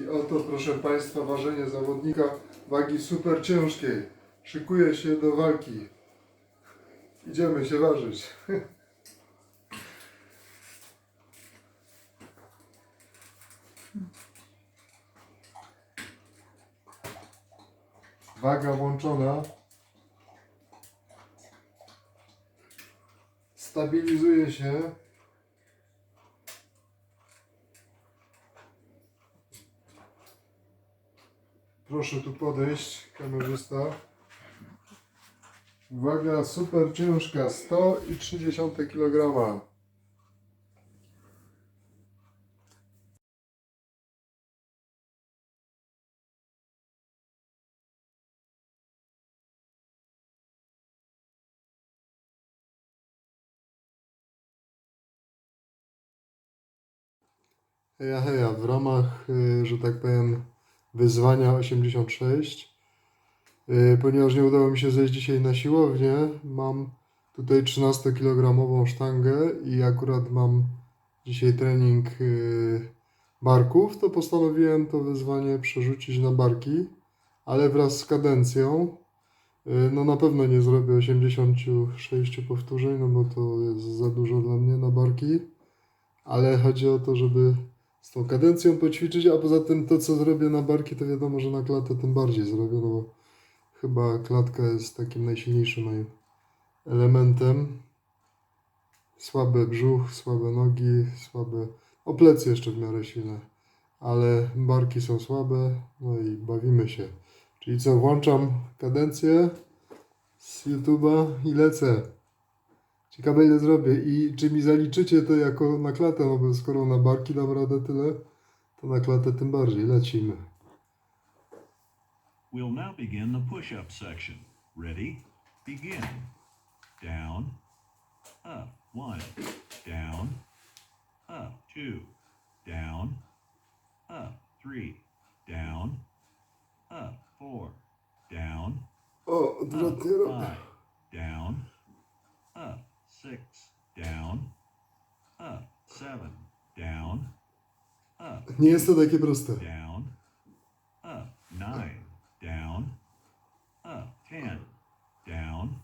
I oto, proszę Państwa, ważenie zawodnika wagi super ciężkiej. Szykuje się do walki. Idziemy się ważyć. Waga włączona. Stabilizuje się. Proszę tu podejść, kamerzysta. Uwaga, super ciężka, 103 kg. Heja, heja, w ramach, y, że tak powiem, wyzwania 86, y, ponieważ nie udało mi się zejść dzisiaj na siłownię, mam tutaj 13-kilogramową sztangę i akurat mam dzisiaj trening y, barków, to postanowiłem to wyzwanie przerzucić na barki, ale wraz z kadencją, y, no na pewno nie zrobię 86 powtórzeń, no bo to jest za dużo dla mnie na barki, ale chodzi o to, żeby z tą kadencją poćwiczyć, a poza tym to, co zrobię na barki, to wiadomo, że na klatę tym bardziej zrobię, no bo chyba klatka jest takim najsilniejszym moim elementem. Słaby brzuch, słabe nogi, słabe... O plecy jeszcze w miarę silne, ale barki są słabe, no i bawimy się. Czyli co, włączam kadencję z YouTube'a i lecę. Ciekawe ile zrobię. I czy mi zaliczycie to jako na klatę, no bo skoro na barki dam radę tyle, to na klatę tym bardziej, lecimy. We'll now begin the push-up section. Ready? Begin. Down, up, one, down, up, two, down, up, three, down, up, four, down, O, odwrotnie robię. five, six, down, up, seven, down, up, Nie jest to takie proste. down, up, nine, down, up, ten, down,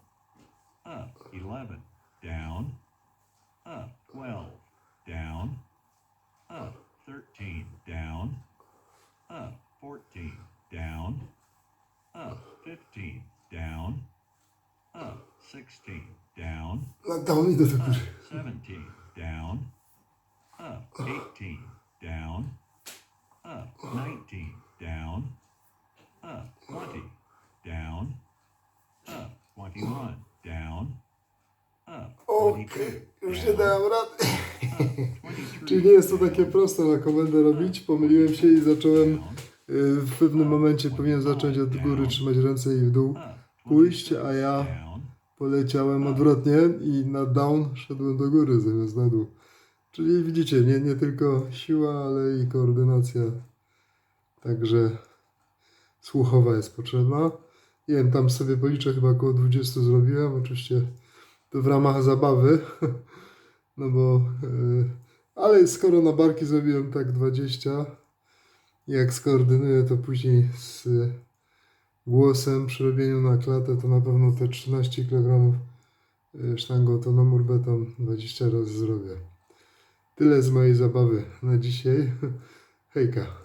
up, eleven, down, up, twelve, down, up, thirteen, down, up, fourteen, down, up, fifteen, down, up, sixteen, down, Down idę up, góry. 17 down, up 18 down, up 19 down, up 20 down, up 21 down, up 22 Okej, już nie dałem rady. up 23 Czyli nie jest to takie proste na komendę robić. Pomyliłem się i zacząłem y, w pewnym momencie powinien zacząć od góry trzymać ręce i w dół. Pójść, a ja 26 down, poleciałem odwrotnie i na down szedłem do góry zamiast na dół. Czyli widzicie, nie, nie tylko siła, ale i koordynacja. Także słuchowa jest potrzebna. Nie wiem, tam sobie policzę, chyba około 20 zrobiłem. Oczywiście to w ramach zabawy. No bo, yy, ale skoro na barki zrobiłem tak 20, jak skoordynuję to później z głosem przy robieniu na klatę, to na pewno te 13 kg sztangą to na mur beton 20 razy zrobię. Tyle z mojej zabawy na dzisiaj. Hejka.